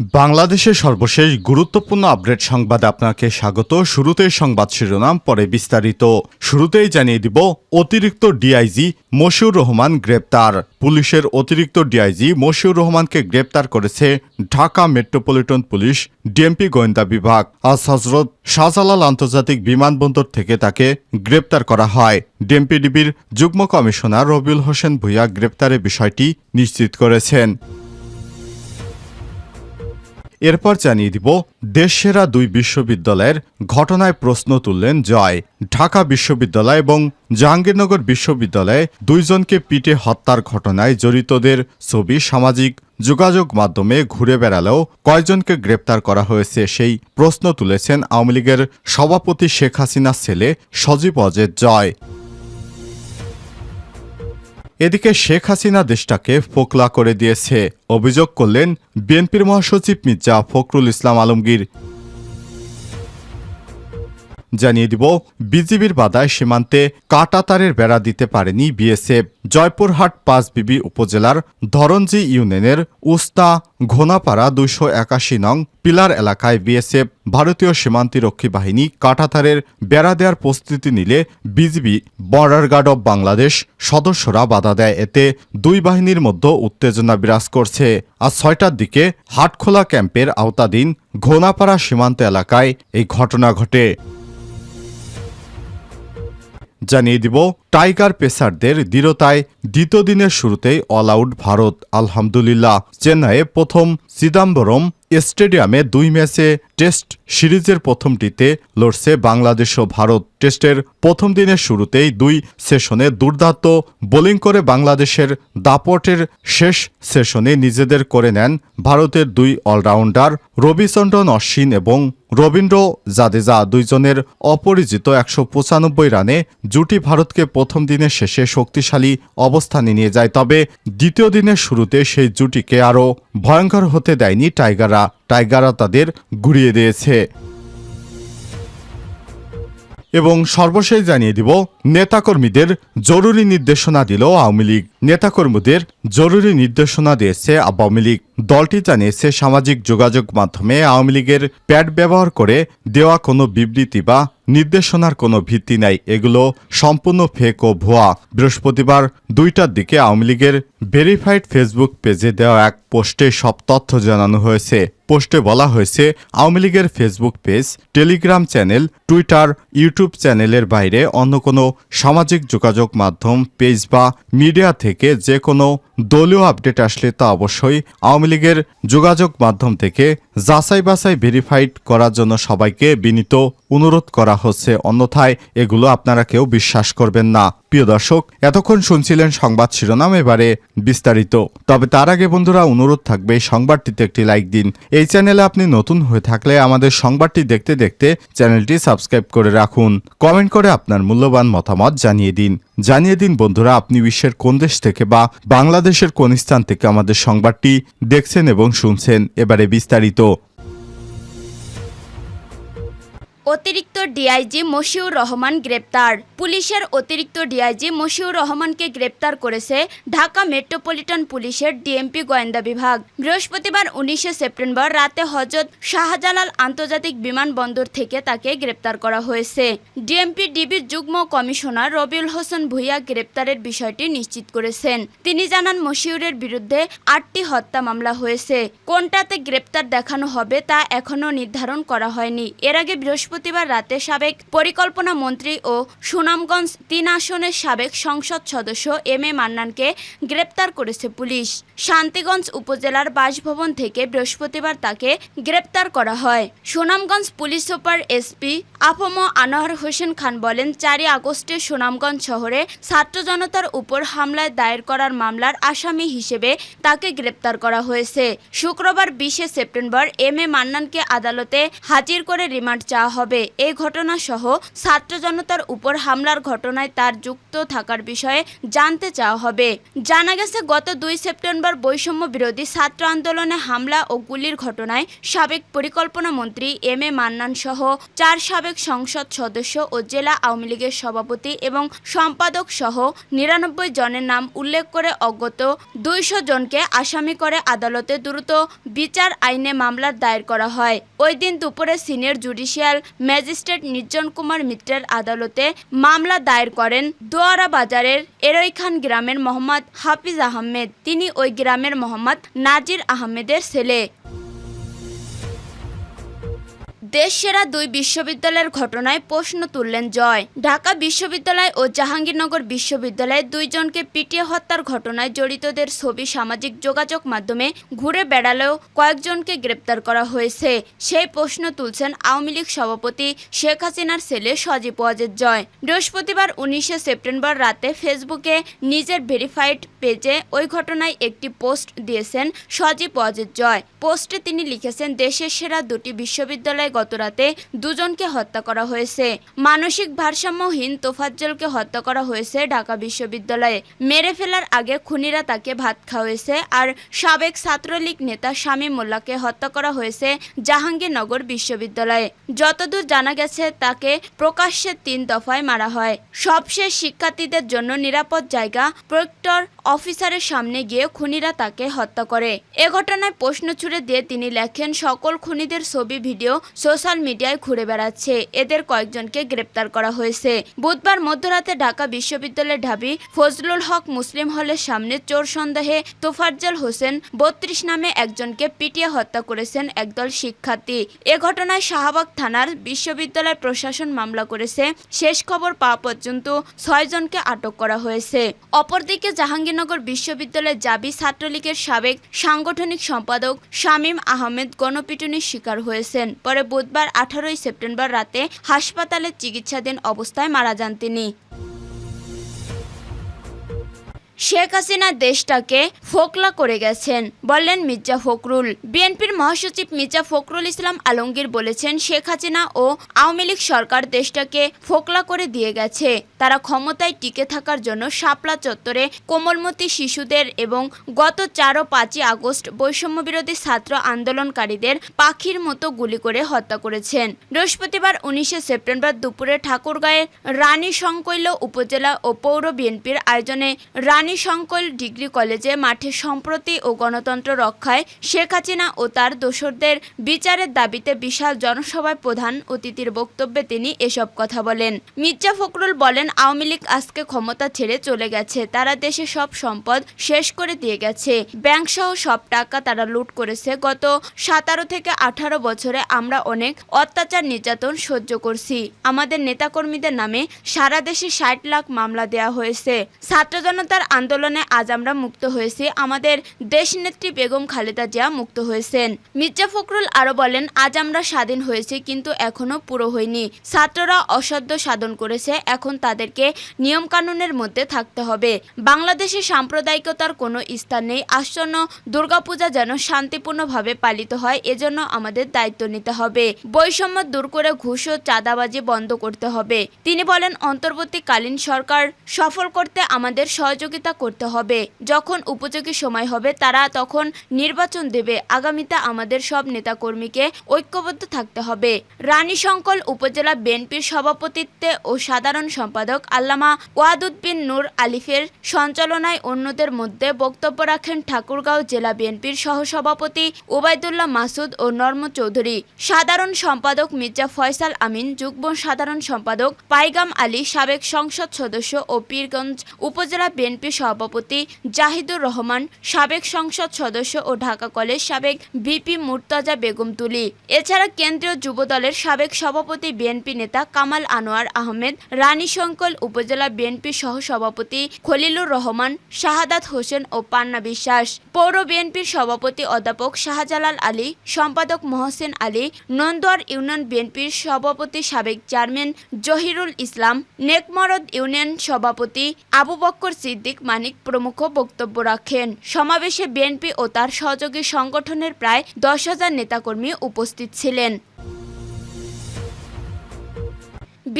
বাংলাদেশের সর্বশেষ গুরুত্বপূর্ণ আপডেট সংবাদে আপনাকে স্বাগত। শুরুতেই সংবাদ শিরোনাম, পরে বিস্তারিত। শুরুতেই জানিয়ে দিব, অতিরিক্ত ডিআইজি মশিউর রহমান গ্রেপ্তার। পুলিশের অতিরিক্ত ডিআইজি মশিউর রহমানকে গ্রেপ্তার করেছে ঢাকা মেট্রোপলিটন পুলিশ, ডিএমপি গোয়েন্দা বিভাগ। আজ হজরত শাহজালাল আন্তর্জাতিক বিমানবন্দর থেকে তাকে গ্রেপ্তার করা হয়। ডিএমপিডিবির যুগ্ম কমিশনার রবিউল হোসেন ভুইয়া গ্রেপ্তারের বিষয়টি নিশ্চিত করেছেন। এরপর জানিয়ে দিব, দেশসেরা দুই বিশ্ববিদ্যালয়ের ঘটনায় প্রশ্ন তুললেন জয়। ঢাকা বিশ্ববিদ্যালয় এবং জাহাঙ্গীরনগর বিশ্ববিদ্যালয়ে দুইজনকে পিটে হত্যার ঘটনায় জড়িতদের ছবি, সামাজিক যোগাযোগ মাধ্যমে ঘুরে বেড়ালেও কয়জনকে গ্রেপ্তার করা হয়েছে সেই প্রশ্ন তুলেছেন আওয়ামী লীগের সভাপতি শেখ হাসিনার ছেলে সজীব অজের জয়। এদিকে শেখ হাসিনা দেশটাকে ফোকলা করে দিয়েছে। অভিযোগ করলেন বিএনপির মহাসচিব মির্জা ফখরুল ইসলাম আলমগীর। জানিয়ে দিব, বিজিবির বাধায় সীমান্তে কাটাতারের বেড়া দিতে পারেনি বিএসএফ। জয়পুরহাট পাঁচ বিবি উপজেলার ধরঞ্জি ইউনিয়নের উস্তা ঘোনাপাড়া দুইশো একাশি নং পিলার এলাকায় বিএসএফ ভারতীয় সীমান্তিরক্ষী বাহিনী কাটাতারের বেড়া দেওয়ার প্রস্তুতি নিলে BGB border guard of Bangladesh সদস্যরা বাধা দেয়। এতে দুই বাহিনীর মধ্যে উত্তেজনা বিরাজ করছে। আজ ছয়টার দিকে হাটখোলা ক্যাম্পের আওতাধীন ঘোনাপাড়া সীমান্ত এলাকায় এই ঘটনা ঘটে। জানিয়ে দিব, টাইগার পেসারদের দৃঢ়তায় দ্বিতীয় দিনের শুরুতেই অল আউট ভারত, আলহামদুলিল্লাহ। চেন্নাইয়ে প্রথম চিদাম্বরম স্টেডিয়ামে দুই ম্যাচে টেস্ট সিরিজের প্রথমটিতে লড়ছে বাংলাদেশ ও ভারত। টেস্টের প্রথম দিনের শুরুতেই দুই সেশনে দুর্দান্ত বোলিং করে বাংলাদেশের দাপটের শেষ সেশনে নিজেদের করে নেন ভারতের দুই অলরাউন্ডার রবিচন্দ্রন অশ্বিন এবং রবীন্দ্র জাদেজা, দুইজনের অপরিচিত একশো পঁচানব্বই রানে জুটি ভারতকে প্রথম দিনের শেষে শক্তিশালী অবস্থানে নিয়ে যায়। তবে দ্বিতীয় দিনের শুরুতে সেই জুটিকে আরও ভয়ঙ্কর হতে দেয়নি টাইগাররা। টাইগাররা তাদের ঘুরিয়ে দিয়েছে। এবং সর্বশেষ জানিয়ে দিব নেতাকর্মীদের জরুরি নির্দেশনা দিল আওয়ামী লীগ। নেতাকর্মীদের জরুরি নির্দেশনা দিয়েছে আওয়ামী লীগ। দলটি জানিয়েছে সামাজিক যোগাযোগ মাধ্যমে আওয়ামী লীগের প্যাড ব্যবহার করে দেওয়া কোনো বিবৃতি বা নির্দেশনার কোনো ভিত্তি নাই। এগুলো সম্পূর্ণ ফেক ও ভুয়া। বৃহস্পতিবার দুইটার দিকে আওয়ামী লীগের ভেরিফাইড ফেসবুক পেজে দেওয়া এক পোস্টে সব তথ্য জানানো হয়েছে। পোস্টে বলা হয়েছে, আওয়ামী লীগের Facebook page, Telegram channel, Twitter, YouTube চ্যানেলের বাইরে অন্য কোনো সামাজিক যোগাযোগ মাধ্যম, পেজ বা মিডিয়া থেকে যে কোনো দলীয় আপডেট আসলে তা অবশ্যই আওয়ামী লীগের যোগাযোগ মাধ্যম থেকে যাচাই বাছাই ভেরিফাইড করার জন্য সবাইকে বিনীত অনুরোধ করা হচ্ছে, অন্যথায় এগুলো আপনারা কেউ বিশ্বাস করবেন না। প্রিয় দর্শক, এতক্ষণ শুনছিলেন সংবাদ শিরোনাম এবারে বিস্তারিত। তবে তার আগে বন্ধুরা, অনুরোধ থাকবে সংবাদটিতে একটি লাইক দিন। এই চ্যানেলে আপনি নতুন হয়ে থাকলে আমাদের সংবাদটি দেখতে দেখতে চ্যানেলটি সাবস্ক্রাইব করে রাখুন। কমেন্ট করে আপনার মূল্যবান মতামত জানিয়ে দিন। জানিয়ে দিন বন্ধুরা, আপনি বিশ্বের কোন দেশ থেকে বা বাংলাদেশের কোন স্থান থেকে আমাদের সংবাদটি দেখছেন এবং শুনছেন। এবারে বিস্তারিত। অতিরিক্ত ডিআইজি মশিউর রহমান গ্রেপ্তার। পুলিশের অতিরিক্ত ডিআইজি মশিউর রহমানকে গ্রেপ্তার করেছে ঢাকা মেট্রোপলিটন পুলিশের ডিএমপি গোয়েন্দা বিভাগ। বৃহস্পতিবার উনিশে সেপ্টেম্বর রাতে হজরত শাহজালাল আন্তর্জাতিক বিমানবন্দর থেকে তাকে গ্রেপ্তার করা হয়েছে। ডিএমপি ডিবির যুগ্ম কমিশনার রবিউল হোসেন ভুইয়া গ্রেপ্তারের বিষয়টি নিশ্চিত করেছেন। তিনি জানান, মশিউরের বিরুদ্ধে আটটি হত্যা মামলা হয়েছে। কোনটাতে গ্রেপ্তার দেখানো হবে তা এখনও নির্ধারণ করা হয়নি। এর আগে বৃহস্পতিবার রাতে সাবেক পরিকল্পনা মন্ত্রী ও সুনামগঞ্জ তিন আসনের সাবেক সংসদ সদস্য এম এ মান্নানকে গ্রেপ্তার করেছে পুলিশ। শান্তিগঞ্জ উপজেলার বাসভবন থেকে বৃহস্পতিবার তাকে গ্রেপ্তার করা হয়। Sunamganj police super SP AFM Anwar Hossain Khan বলেন, চারই আগস্টে সুনামগঞ্জ শহরে ছাত্র জনতার উপর হামলায় দায়ের করার মামলার আসামি হিসেবে তাকে গ্রেপ্তার করা হয়েছে। শুক্রবার বিশে সেপ্টেম্বর এম এ মান্নানকে আদালতে হাজির করে রিমান্ড চাওয়া হবে। এই ঘটনা সহ ছাত্র জনতার উপর হামলার ঘটনায় তার যুক্ত থাকার বিষয়ে জানতে চাওয়া হবে। জানা গেছে, গত দুই সেপ্টেম্বর বৈষম্য বিরোধী ছাত্র আন্দোলনে হামলা ও গুলির ঘটনায় সাবেক পরিকল্পনা মন্ত্রী এম এ মান্নান সহ চার সাবেক সংসদ সদস্য ও জেলা আওয়ামী লীগের সভাপতি এবং সম্পাদক সহ নিরানব্বই জনের নাম উল্লেখ করে অজ্ঞত দুইশো জনকে আসামি করে আদালতে দ্রুত বিচার আইনে মামলার দায়ের করা হয়। ওই দিন দুপুরে সিনিয়র জুডিশিয়াল ম্যাজিস্ট্রেট নির্জন কুমার মিত্রের আদালতে মামলা দায়ের করেন দোয়ারা বাজারের এরইখান গ্রামের মোহাম্মদ হাফিজ আহমেদ। তিনি ওই গ্রামের মোহাম্মদ নাজির আহমেদের ছেলে। দেশসেরা দুই বিশ্ববিদ্যালয়ের ঘটনায় প্রশ্ন তুললেন জয়। ঢাকা বিশ্ববিদ্যালয় ও জাহাঙ্গীরনগর বিশ্ববিদ্যালয়ে দুইজনকে পিটিয়ে হত্যার ঘটনায় জড়িতদের ছবি সামাজিক যোগাযোগ মাধ্যমে ঘুরে বেড়ালেও কয়েকজনকে গ্রেপ্তার করা হয়েছে। সেই প্রশ্ন তুলছেন আওয়ামী লীগ সভাপতি শেখ হাসিনার ছেলে সজীব ওয়াজেদ জয়। বৃহস্পতিবার উনিশে সেপ্টেম্বর রাতে ফেসবুকে নিজের ভেরিফাইড পেজে ওই ঘটনায় একটি পোস্ট দিয়েছেন সজীব ওয়াজেদ জয়। পোস্টে তিনি লিখেছেন, দেশের সেরা দুটি বিশ্ববিদ্যালয়ে গতরাতে দুজনকে হত্যা করা হয়েছে। মানসিক ভারসাম্যহীন তোফাজ্জলকে হত্যা করা হয়েছে ঢাকা বিশ্ববিদ্যালয়ে। মেরে ফেলার আগে খুনিরা তাকে ভাত খাওয়াইছে আর সাবেক ছাত্রলীগ নেতা শামী মোল্লাকে হত্যা করা হয়েছে জাহাঙ্গীরনগর বিশ্ববিদ্যালয়ে। যতদূর জানা গেছে, তাকে প্রকাশ্যে তিন দফায় মারা হয়। সবশেষ শিক্ষার্থীদের জন্য নিরাপদ জায়গা প্রক্টর অফিসারের সামনে গিয়ে খুনিরা তাকে হত্যা করে। এ ঘটনায় প্রশ্ন ছুড়ে দিয়ে তিনি লেখেন, সকল খুনিদের ছবি, ভিডিও সোশ্যাল মিডিয়ায় ঘুরে বেড়াচ্ছে। এদের কয়েকজনকে গ্রেপ্তার করা হয়েছে। বুধবার মধ্যরাতে ঢাকা বিশ্ববিদ্যালয়ের ঢাবি ফজলুল হক মুসলিম হলের সামনে চোর সন্দেহে তোফাজ্জল হোসেন বত্রিশ নামে একজনকে পিটিয়ে হত্যা করেছেন একদল শিক্ষার্থী। এ ঘটনায় শাহবাগ থানার বিশ্ববিদ্যালয় প্রশাসন মামলা করেছে। শেষ খবর পাওয়া পর্যন্ত ছয়জনকে আটক করা হয়েছে। অপরদিকে জাহাঙ্গীরনগর বিশ্ববিদ্যালয়ের জাবি ছাত্রলীগের সাবেক সাংগঠনিক সম্পাদক শামীম আহমেদ গণপিটুনির শিকার হয়েছেন। পরে বুধবার আঠারোই সেপ্টেম্বর রাতে হাসপাতালে চিকিৎসাধীন অবস্থায় মারা যান তিনি। শেখ হাসিনা দেশটাকে ফোকলা করে গেছেন, বললেন মির্জা ফখরুল। বিএনপির মহাসচিব মির্জা ফখরুল ইসলাম আলমগীর বলেছেন, শেখ হাসিনা ও আওয়ামী লীগ সরকার দেশটাকে ফোকলা করে দিয়ে গেছে। তারা ক্ষমতায় টিকে থাকার জন্য শাপলা চত্বরে কোমলমতি শিশুদের এবং গত চার ও পাঁচই আগস্ট বৈষম্য বিরোধী ছাত্র আন্দোলনকারীদের পাখির মতো গুলি করে হত্যা করেছেন। বৃহস্পতিবার উনিশে সেপ্টেম্বর দুপুরে ঠাকুরগাঁয়ের রানী সংকৈল উপজেলা ও পৌর বিএনপির আয়োজনে রানী সংকৈল ডিগ্রি কলেজে মাঠে সম্প্রতি ও গণতন্ত্র রক্ষায় শেখ হাসিনা ও তার দোসরদের বিচারের দাবিতে বিশাল জনসভায় প্রধান অতিথির বক্তব্যে তিনি এসব কথা বলেন। মির্জা ফখরুল বলেন, আওয়ামী লীগ আজকে ক্ষমতা ছেড়ে চলে গেছে। তারা দেশে সব সম্পদ শেষ করে দিয়ে গেছে। ব্যাংক সহ সব টাকা তারা লুট করেছে। গত সাতারো থেকে আঠারো বছরে আমরা অনেক অত্যাচার, নির্যাতন সহ্য করছি। আমাদের নেতাকর্মীদের নামে সারা দেশে ষাট লাখ মামলা দেওয়া হয়েছে। ছাত্র জনতার আন্দোলনে আজ আমরা মুক্ত হয়েছি। আমাদের দেশনেত্রী বেগম খালেদা জিয়া মুক্ত হয়েছেন। মির্জা ফখরুল আরও বলেন, আজ আমরা স্বাধীন হয়েছি, কিন্তু এখনও পুরো হয়নি। ছাত্ররা অসাধ্য সাধন করেছে, এখন তাদেরকে নিয়ম নিয়মকানুনের মধ্যে থাকতে হবে। বাংলাদেশে সাম্প্রদায়িকতার কোনো স্থান নেই। আসন্ন দুর্গাপূজা যেন শান্তিপূর্ণভাবে পালিত হয়, এজন্য আমাদের দায়িত্ব নিতে হবে। বৈষম্য দূর করে ঘুষ ও চাঁদাবাজি বন্ধ করতে হবে। তিনি বলেন, অন্তর্বর্তীকালীন সরকার সফল করতে আমাদের সহযোগিতা করতে হবে। যখন উপযোগী সময় হবে, তারা তখন নির্বাচন দেবে। আগামীতে আমাদের সব নেতাকর্মীকে ঐক্যবদ্ধ থাকতে হবে। রানী শঙ্কল উপজেলা বিএনপির সভাপতিত্বে ও সাধারণ সম্পাদক আল্লামা ওয়াদুদ্দিন নূর আলিফের সঞ্চালনায় অন্যদের মধ্যে বক্তব্য রাখেন ঠাকুরগাঁও জেলা বিএনপির সহসভাপতি ওবায়দুল্লাহ মাসুদ ও নর্ম চৌধুরী। সাধারণ সম্পাদক মির্জা ফয়সাল আমিন, যুগ্ম সাধারণ সম্পাদক পাইগাম আলী, সাবেক সংসদ সদস্য ও পীরগঞ্জ উপজেলা বিএনপি সভাপতি জাহিদুর রহমান, সাবেক সংসদ সদস্য ও ঢাকা কলেজ সাবেক বিপি মুর্তাজা বেগম তুলি। এছাড়া কেন্দ্রীয় যুবদলের সাবেক সভাপতি বিএনপি নেতা কামাল আনোয়ার আহমেদ রানী শঙ্কল উপজেলা বিএনপি সহ সভাপতি খলিলুর রহমান, শাহাদাত হোসেন ও পান্না বিশ্বাস। পৌর বিএনপির সভাপতি অধ্যাপক শাহজালাল আলী, সম্পাদক মহসিন আলী, নন্দুয়ার ইউনিয়ন বিএনপির সভাপতি সাবেক চেয়ারম্যান জহিরুল ইসলাম, নেকমরদ ইউনিয়ন সভাপতি আবু বক্কর সিদ্দিক মানিক প্রমুখ বক্তব্য রাখেন। সমাবেশে বিএনপি ও তার সহযোগী সংগঠনের প্রায় দশ হাজার নেতাকর্মী উপস্থিত ছিলেন।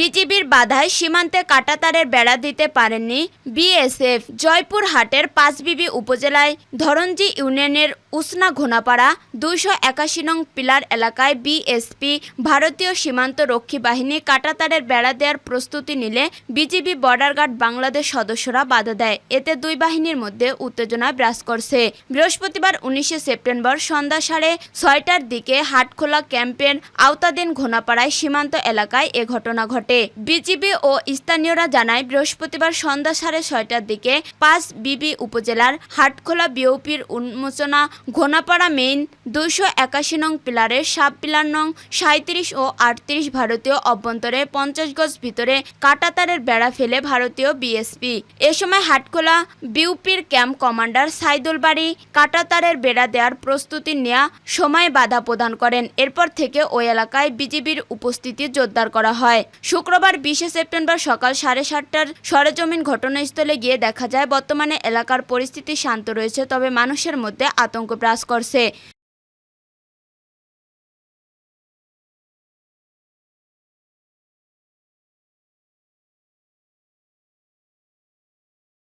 বিজিবির বাধায় সীমান্তে কাটাতারের বেড়া দিতে পারেননি বিএসএফ। জয়পুরহাটের পাঁচবিবি উপজেলায় ধরঞ্জি ইউনিয়নের উসনা ঘোনাপাড়া দুইশো একাশি নং পিলার এলাকায় বিএসপি ভারতীয় সীমান্ত রক্ষী বাহিনী কাটাতারের বেড়া দেওয়ার প্রস্তুতি নিলে বিজিবি বর্ডার গার্ড বাংলাদেশ সদস্যরা বাধা দেয়। এতে দুই বাহিনীর মধ্যে উত্তেজনা বিরাজ করছে। বৃহস্পতিবার উনিশে সেপ্টেম্বর সন্ধ্যা সাড়ে ছয়টার দিকে হাটখোলা ক্যাম্পের আওতাধীন ঘোনাপাড়ায় সীমান্ত এলাকায় এ ঘটনা ঘটে। বিজিবি ও স্থানীয়রা জানায়, বৃহস্পতিবার সন্ধ্যা সাড়ে ছয়টার দিকে পাঁচ বিবি উপজেলার হাটখোলা বিওপির উন্মোচনা ঘোনাপাড়া মেইন দুইশো একাশি নং পিলারের সাব পিলার নং সাঁত্রিশ ও আটত্রিশ ভারতীয় অভ্যন্তরে পঞ্চাশ গজ ভিতরে কাটাতারের বেড়া ফেলে ভারতীয় বিএসপি। এ সময় হাটখোলা বিউপির ক্যাম্প কমান্ডার সাইদুল বাড়ি কাটাতারের বেড়া দেওয়ার প্রস্তুতি নেওয়া সময় বাধা প্রদান করেন। এরপর থেকে ওই এলাকায় বিজিবির উপস্থিতি জোরদার করা হয়। শুক্রবার বিশে সেপ্টেম্বর সকাল সাড়ে সাতটার সরেজমিন ঘটনাস্থলে গিয়ে দেখা যায়, বর্তমানে এলাকার পরিস্থিতি শান্ত রয়েছে, তবে মানুষের মধ্যে আতঙ্ক প্রাস করছে।